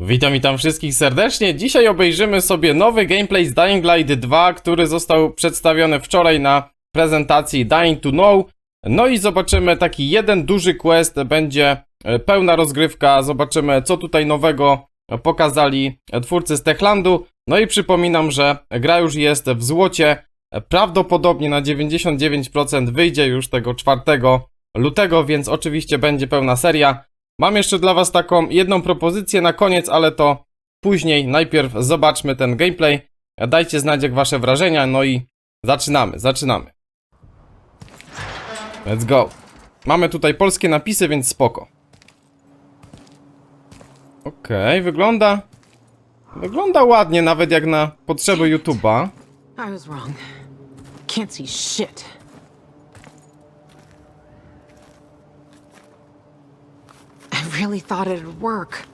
Witam, witam wszystkich serdecznie. Dzisiaj obejrzymy sobie nowy gameplay z Dying Light 2, który został przedstawiony wczoraj na prezentacji Dying to Know. No i zobaczymy taki jeden duży quest, będzie e, pełna rozgrywka, zobaczymy co tutaj nowego pokazali twórcy z Techlandu. No i przypominam, że gra już jest w złocie, prawdopodobnie na 99% wyjdzie już tego 4 lutego, więc oczywiście będzie pełna seria. Mam jeszcze dla Was taką jedną propozycję na koniec, ale to później. Najpierw zobaczmy ten gameplay. Dajcie znać jak Wasze wrażenia, no i zaczynamy, zaczynamy. Let's go. Mamy tutaj polskie napisy, więc spoko. Okej, wygląda... Wygląda ładnie, nawet jak na potrzeby YouTube'a. Really thought it'd work.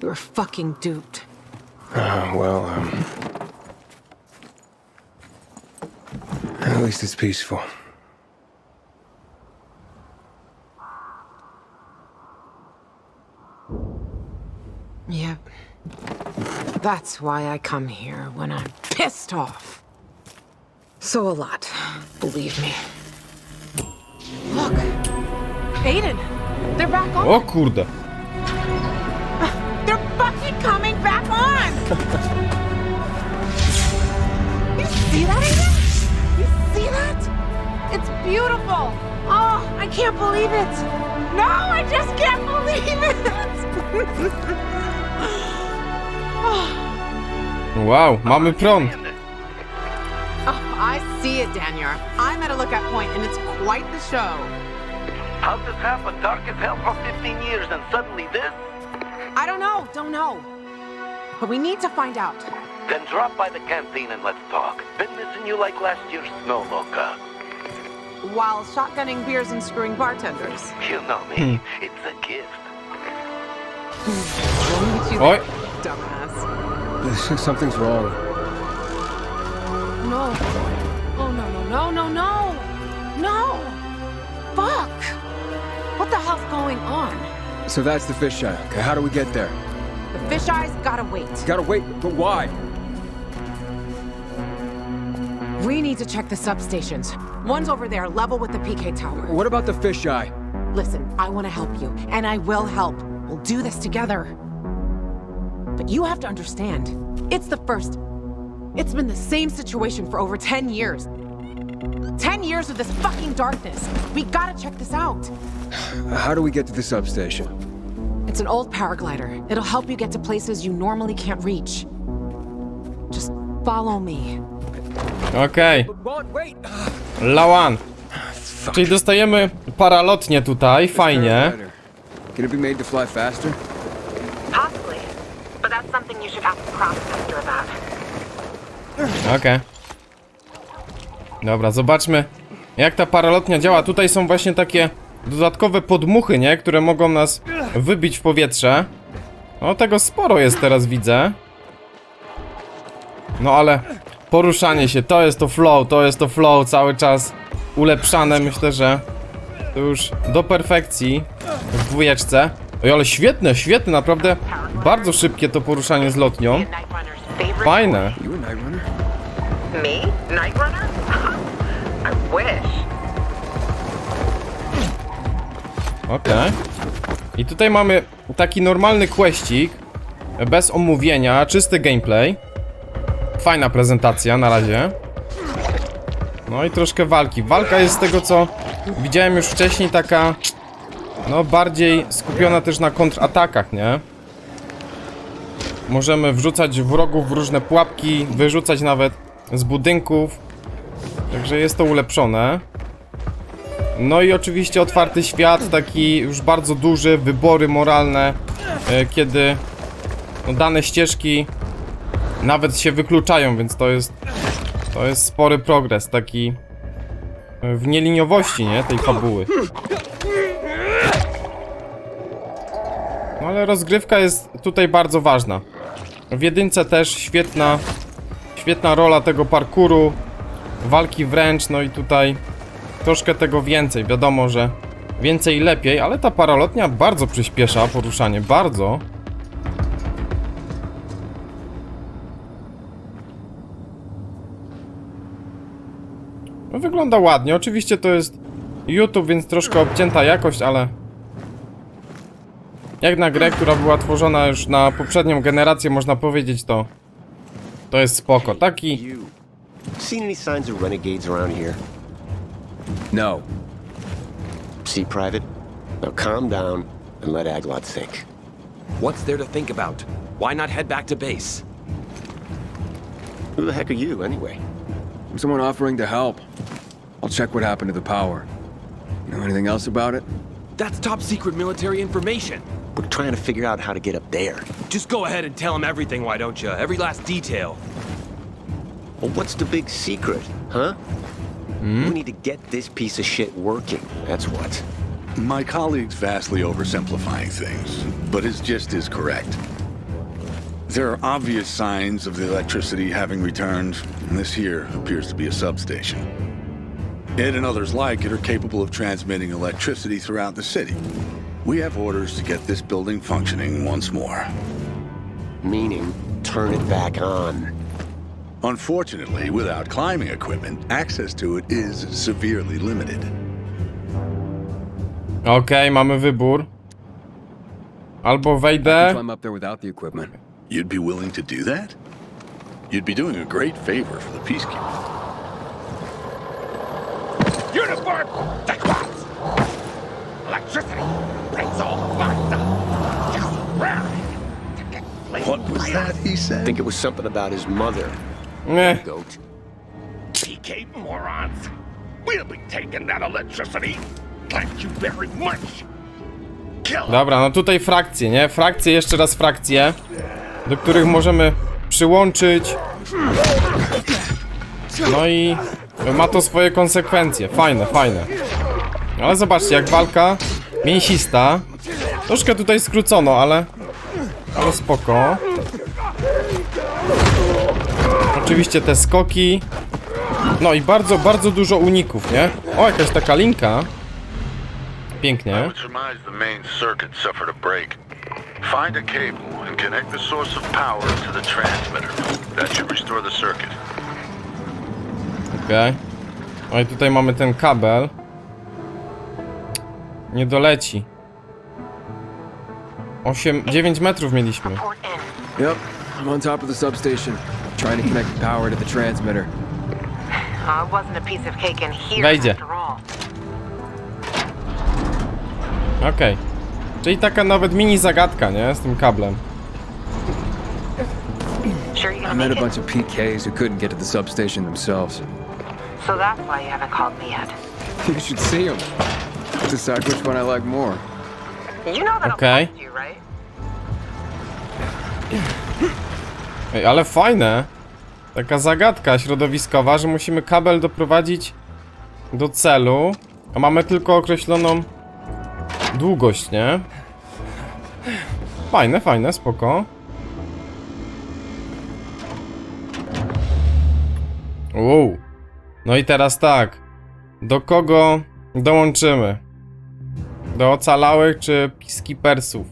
We were fucking duped. Uh, well, um. At least it's peaceful. Yep. That's why I come here when I'm pissed off. So a lot, believe me. Look, Aiden, they're back on. O kurde. Ah, they're fucking coming back on! you see that again? You see that? It's beautiful! Oh, I can't believe it! No, I just can't believe it! Wow, mamy prąd. oh, I see it, Daniel. I'm at a lookout point, and it's quite the show. How'd this happen? Dark as hell for 15 years and suddenly this? I don't know, don't know. But we need to find out. Then drop by the canteen and let's talk. Been missing you like last year's snow loca. While shotgunning beers and screwing bartenders. You know me. Hmm. It's a gift. We'll meet you there, dumbass. Something's wrong. No. Oh, no, no, no, no, no. No. Fuck. So that's the fisheye. Okay, how do we get there? The fisheyes gotta wait. Gotta wait, but why? We need to check the substations. One's over there, level with the PK tower. What about the fisheye? Listen, I want to help you, and I will help. We'll do this together. But you have to understand, it's the first. It's been the same situation for over 10 years. 10 years of this fucking darkness. We gotta check this out. How do we get to the substation? It's an old paraglider. It'll help you get to places you normally can't reach. Just follow me. okej. What? Wait! Lawan. Fuck. Czyli dostajemy paralotnie tutaj, fajnie. Can it be made to fly faster? Possibly. But that's something you should ask the cross about. Okej. Dobra, zobaczmy jak ta paralotnia działa. Tutaj są właśnie takie dodatkowe podmuchy, nie? Które mogą nas wybić w powietrze. No tego sporo jest teraz, widzę. No ale poruszanie się, to jest to flow, to jest to flow cały czas ulepszane. Myślę, że to już do perfekcji w dwójeczce. Oj, ale świetne, świetne, naprawdę bardzo szybkie to poruszanie z lotnią. Fajne. Me? Night Runner? Wish. Okej. I tutaj mamy taki normalny questik, bez omówienia, czysty gameplay. Fajna prezentacja na razie. No i troszkę walki. Walka jest z tego co widziałem już wcześniej taka no bardziej skupiona też na kontratakach, nie? Możemy wrzucać wrogów w różne pułapki, wyrzucać nawet z budynków. Także jest to ulepszone. No i oczywiście otwarty świat, taki już bardzo duży, wybory moralne, e, kiedy no, dane ścieżki nawet się wykluczają, więc to jest to jest spory progres, taki e, w nieliniowości, nie, tej fabuły. No ale rozgrywka jest tutaj bardzo ważna. W jedynce też świetna, świetna rola tego parkuru, walki wręcz, no i tutaj troszkę tego więcej. Wiadomo, że więcej lepiej, ale ta paralotnia bardzo przyspiesza poruszanie, bardzo. No, wygląda ładnie, oczywiście to jest YouTube, więc troszkę obcięta jakość, ale jak na grę, która była tworzona już na poprzednią generację, można powiedzieć to to jest spoko. Taki You seen any signs of renegades around here? No. See, Private? Now calm down and let Aglot think. What's there to think about? Why not head back to base? Who the heck are you, anyway? I'm someone offering to help. I'll check what happened to the power. You know anything else about it? That's top secret military information. We're trying to figure out how to get up there. Just go ahead and tell him everything, why don't you? Every last detail. Well, what's the big secret, huh? Hmm? We need to get this piece of shit working. That's what. My colleague's vastly oversimplifying things, but his gist is correct. There are obvious signs of the electricity having returned, and this here appears to be a substation. It and others like it are capable of transmitting electricity throughout the city. We have orders to get this building functioning once more. Meaning, turn it back on. Unfortunately, without climbing equipment, access to it is severely limited. Okej, mamy wybór. Albo wejdę... Climb up there without the equipment. You'd be willing to do that? You'd be doing a great favor for the Peacekeeper. Uniform sequence! Electricity brings all the fun. Just raring What was that he said? I think it was something about his mother, Nie. goat. PK morons. We'll be taking that electricity. Thank you very much. Kill 'em. Dobra, no tutaj frakcje, nie? Frakcje, jeszcze raz frakcje, do których możemy przyłączyć. No i ma to swoje konsekwencje. Fajne, fajne. Ale zobaczcie, jak walka mięsista. Troszkę tutaj skrócono, ale... Ale spoko. Oczywiście te skoki. No i bardzo, bardzo dużo uników, nie? O, jakaś taka linka. Pięknie. Find a cable and connect the source of power to the transmitter. That should restore the circuit. Okej. No i tutaj mamy ten kabel. Nie doleci. 8, 9 metrów mieliśmy. Yep. I'm on top of the substation, trying to connect power to the transmitter. Uh, it wasn't a piece of cake in here Wejdzie. after all. Okej. Czyli taka nawet mini zagadka, nie? Z tym kablem. Sure you I gonna met a make bunch of PKs who couldn't get to the substation themselves. So that's why you haven't called me yet. You should see them. Decide which one I like more. You know that I'll find you, right? Ej, ale fajne. Taka zagadka środowiskowa, że musimy kabel doprowadzić do celu, a mamy tylko określoną długość, nie? Fajne, fajne, spoko. Wow. No i teraz tak. Do kogo dołączymy? Do ocalałych czy peacekeepersów?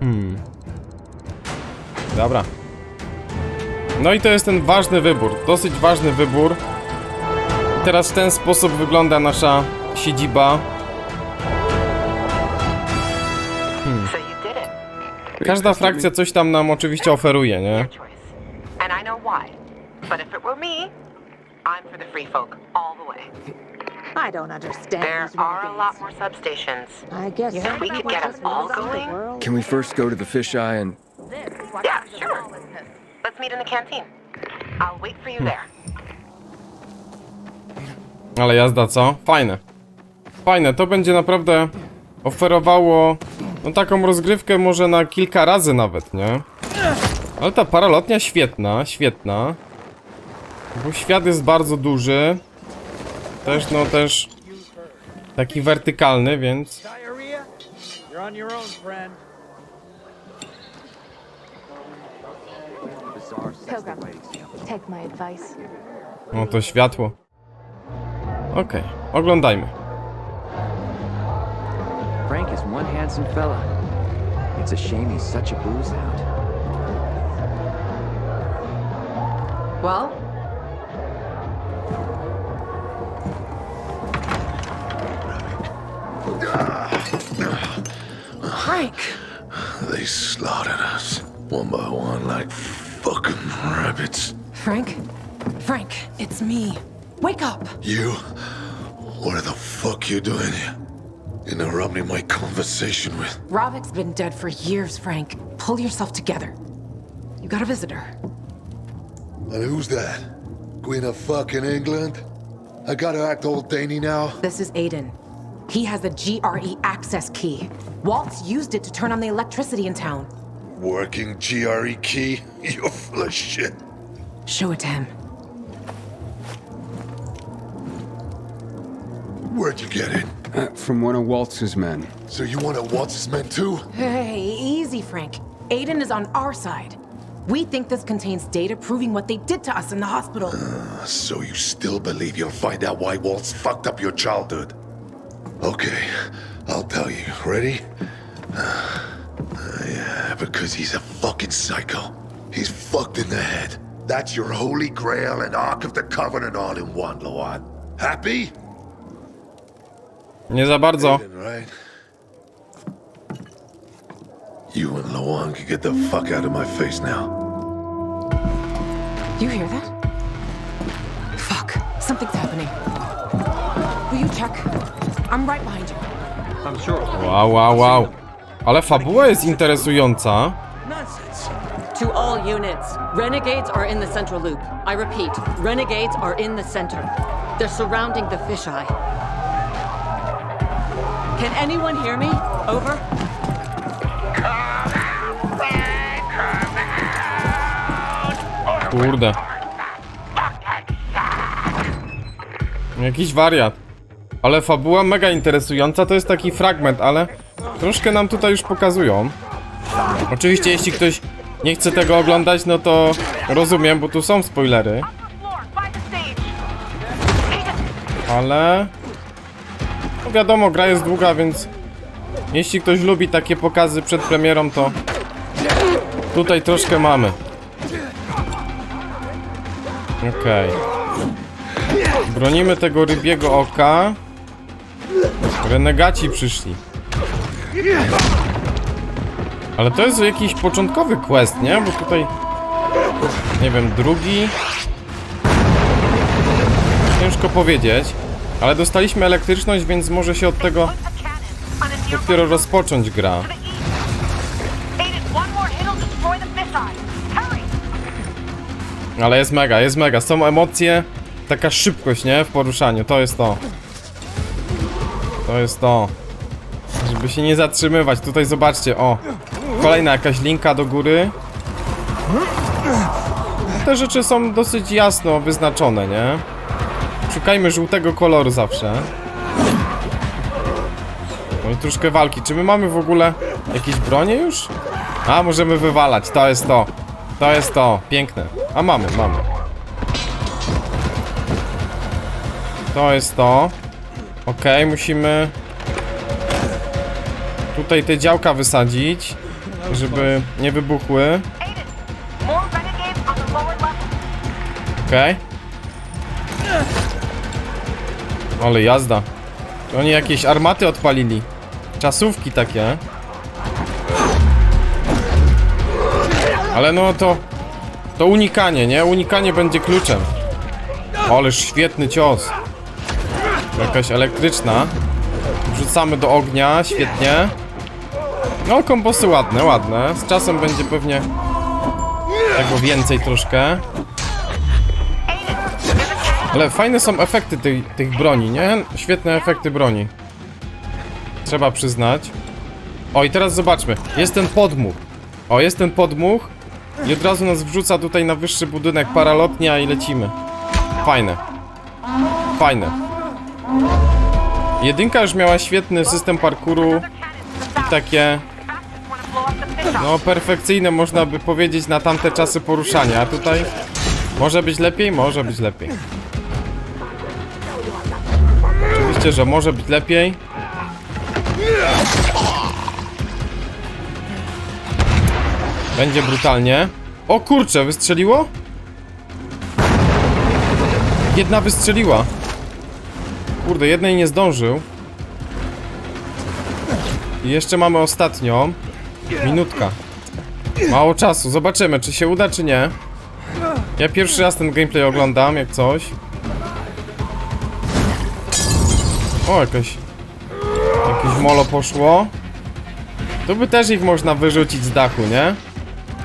Hmm. Dobra. No i to jest ten ważny wybór, dosyć ważny wybór. Teraz w ten sposób wygląda nasza siedziba. It. Każda frakcja coś tam nam oczywiście oferuje, nie? I don't understand There are a lot more substations. I guess some we could get us all going-. Can we first go to the fisheye and Yeah, meet in the canteen. I'll wait for you there. Ale jazda co? Fajne. Fajne, to będzie naprawdę oferowało no taką rozgrywkę może na kilka razy nawet, nie? Ale ta paralotnia świetna, świetna. Bo świat jest bardzo duży. Też, no też taki wertykalny, więc Take my advice. No to światło. Okej, okay, oglądajmy. Frank is one handsome fella. It's a shame he's such a booze out. Well? Frank! They slaughtered us one by one, like fucking rabbits. Frank? Frank, it's me. Wake up! You? What the fuck you doing here? Interrupting my conversation with... Rovik's been dead for years, Frank. Pull yourself together. You got a visitor. And who's that? Queen of fucking England? I gotta act old Danny now? This is Aiden. He has the GRE access key. Waltz used it to turn on the electricity in town. Working GRE key? You're full of shit. Show it to him. Where'd you get it? Uh, from one of Waltz's men. So you want to watch his men too? Hey, easy, Frank. Aiden is on our side. We think this contains data proving what they did to us in the hospital. So you still believe you'll find out why Waltz fucked up your childhood? Okay, I'll tell you. Ready? Uh, yeah, because he's a fucking psycho. He's fucked in the head. That's your holy grail and Ark of the Covenant all in one, Lawan. Happy? Nie za bardzo. Aiden, right? You and Lawan can get the fuck out of my face now. You hear that? Fuck, something's happening. Will you check? I'm right behind you. I'm sure. Wow, wow, wow. Ale fabuła jest interesująca. To all units, renegades are in the central loop. I repeat, renegades are in the center. They're surrounding the fisheye. Can anyone hear me? Over. Kurde. Jakiś wariat. Ale fabuła mega interesująca, to jest taki fragment, ale troszkę nam tutaj już pokazują. Oczywiście jeśli ktoś nie chce tego oglądać, no to rozumiem, bo tu są spoilery. Ale... No wiadomo, gra jest długa, więc jeśli ktoś lubi takie pokazy przed premierą, to tutaj troszkę mamy. Okej. Bronimy tego rybiego oka. Renegaci przyszli. Ale to jest jakiś początkowy quest, nie? Bo tutaj... Nie wiem, drugi... Ciężko powiedzieć. Ale dostaliśmy elektryczność, więc może się od tego dopiero rozpocząć gra. Ale jest mega, jest mega. Są emocje, taka szybkość, nie? W poruszaniu. To jest to. To jest to. Żeby się nie zatrzymywać. Tutaj zobaczcie, o. Kolejna jakaś linka do góry. Te rzeczy są dosyć jasno wyznaczone, nie? Szukajmy żółtego koloru zawsze. No i troszkę walki. Czy my mamy w ogóle jakieś bronie już? A, możemy wywalać. To jest to. To jest to. Piękne. A mamy, mamy. To jest to. Okej, musimy tutaj te działka wysadzić, żeby nie wybuchły. Okej. Ale jazda. Oni jakieś armaty odpalili. Czasówki takie. Ale no to... To unikanie, nie? Unikanie będzie kluczem. Ależ świetny cios. Jakaś elektryczna. Wrzucamy do ognia, świetnie. No, kombosy ładne, ładne. Z czasem będzie pewnie tego więcej troszkę. Ale fajne są efekty tej, tych broni, nie? Świetne efekty broni. Trzeba przyznać. O, i teraz zobaczmy. Jest ten podmuch. O, jest ten podmuch. I od razu nas wrzuca tutaj na wyższy budynek paralotnia i lecimy. Fajne. Fajne. Jedynka już miała świetny system parkouru i takie... No, perfekcyjne można by powiedzieć na tamte czasy poruszania, a tutaj... Może być lepiej? Może być lepiej. Oczywiście, że może być lepiej. Będzie brutalnie. O kurczę, wystrzeliło? Jedna wystrzeliła. Kurde, jednej nie zdążył. I jeszcze mamy ostatnią. Minutka. Mało czasu, zobaczymy czy się uda czy nie. Ja pierwszy raz ten gameplay oglądam, jak coś. O, jakaś... Jakieś molo poszło. Tu by też ich można wyrzucić z dachu, nie?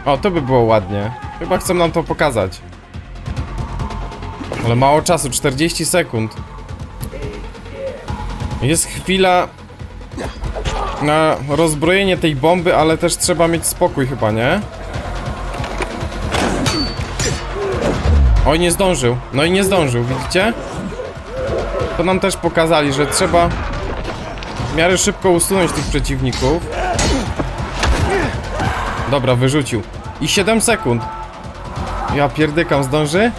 O, to by było ładnie. Chyba chcą nam to pokazać. Ale mało czasu, 40 sekund. Jest chwila na rozbrojenie tej bomby, ale też trzeba mieć spokój chyba, nie? Oj, nie zdążył. No i nie zdążył, widzicie? To nam też pokazali, że trzeba w miarę szybko usunąć tych przeciwników. Dobra, wyrzucił. I 7 sekund. Ja pierdykam, zdąży?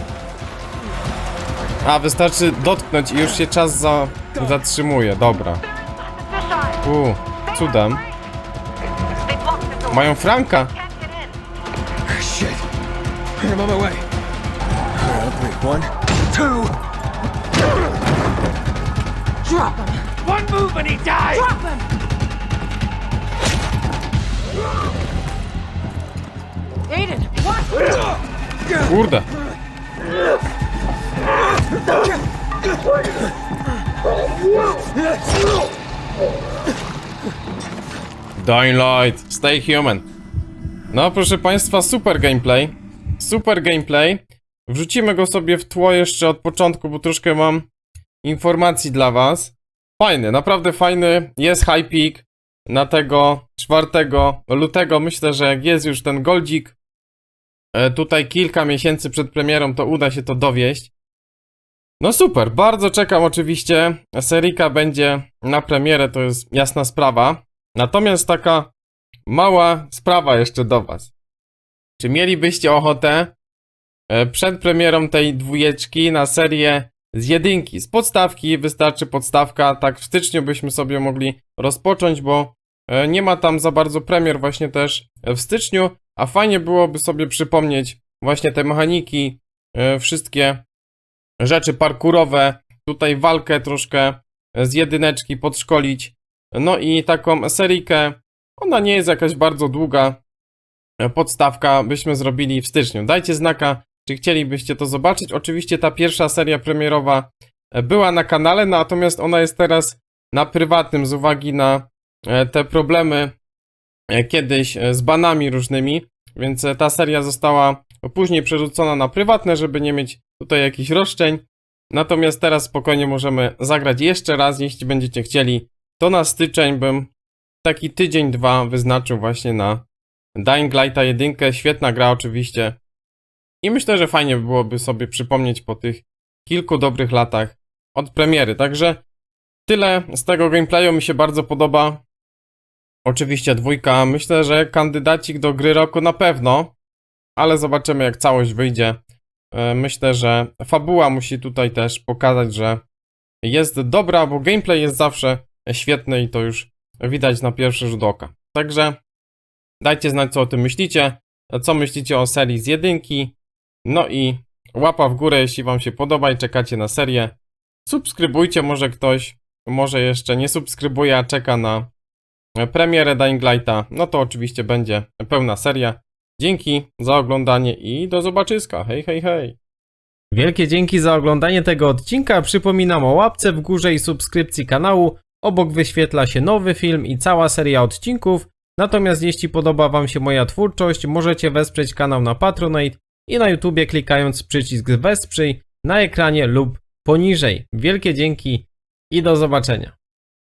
A, wystarczy dotknąć i już się czas za... zatrzymuje, dobra. U, cudem. Mają Franka. Kurde. Dying Light, stay human. No, proszę Państwa, super gameplay. Super gameplay. Wrzucimy go sobie w tło jeszcze od początku, bo troszkę mam informacji dla Was. Fajny, naprawdę fajny. Jest high peak na tego 4 lutego. Myślę, że jak jest już ten goldzik e, tutaj kilka miesięcy przed premierą, to uda się to dowieść. No super, bardzo czekam oczywiście. Serika będzie na premierę, to jest jasna sprawa. Natomiast taka mała sprawa jeszcze do Was. Czy mielibyście ochotę e, przed premierą tej dwójeczki na serię z jedynki, z podstawki, wystarczy podstawka, tak w styczniu byśmy sobie mogli rozpocząć, bo e, nie ma tam za bardzo premier właśnie też w styczniu, a fajnie byłoby sobie przypomnieć właśnie te mechaniki, e, wszystkie rzeczy parkurowe, tutaj walkę troszkę z jedyneczki podszkolić, no i taką serikę, ona nie jest jakaś bardzo długa, podstawka byśmy zrobili w styczniu. Dajcie znaka, czy chcielibyście to zobaczyć. Oczywiście ta pierwsza seria premierowa była na kanale, natomiast ona jest teraz na prywatnym z uwagi na e, te problemy e, kiedyś e, z banami różnymi, więc ta seria została później przerzucona na prywatne, żeby nie mieć tutaj jakichś roszczeń. Natomiast teraz spokojnie możemy zagrać jeszcze raz, jeśli będziecie chcieli. To na styczeń bym taki tydzień, dwa wyznaczył właśnie na Dying Lighta 1. Świetna gra oczywiście. I myślę, że fajnie byłoby sobie przypomnieć po tych kilku dobrych latach od premiery. Także tyle z tego gameplayu mi się bardzo podoba. Oczywiście dwójka. Myślę, że kandydacik do gry roku na pewno, ale zobaczymy jak całość wyjdzie. E, Myślę, że fabuła musi tutaj też pokazać, że jest dobra, bo gameplay jest zawsze świetny i to już widać na pierwszy rzut oka. Także dajcie znać, co o tym myślicie, co myślicie o serii z jedynki. No i łapa w górę, jeśli Wam się podoba i czekacie na serię. Subskrybujcie, może ktoś, może jeszcze nie subskrybuje, a czeka na premierę Dying Lighta. No to oczywiście będzie pełna seria. Dzięki za oglądanie i do zobaczyska. Hej, hej, hej. Wielkie dzięki za oglądanie tego odcinka. Przypominam o łapce w górze i subskrypcji kanału. Obok wyświetla się nowy film i cała seria odcinków. Natomiast jeśli podoba Wam się moja twórczość, możecie wesprzeć kanał na Patronite i na YouTubie klikając przycisk wesprzyj na ekranie lub poniżej. Wielkie dzięki i do zobaczenia.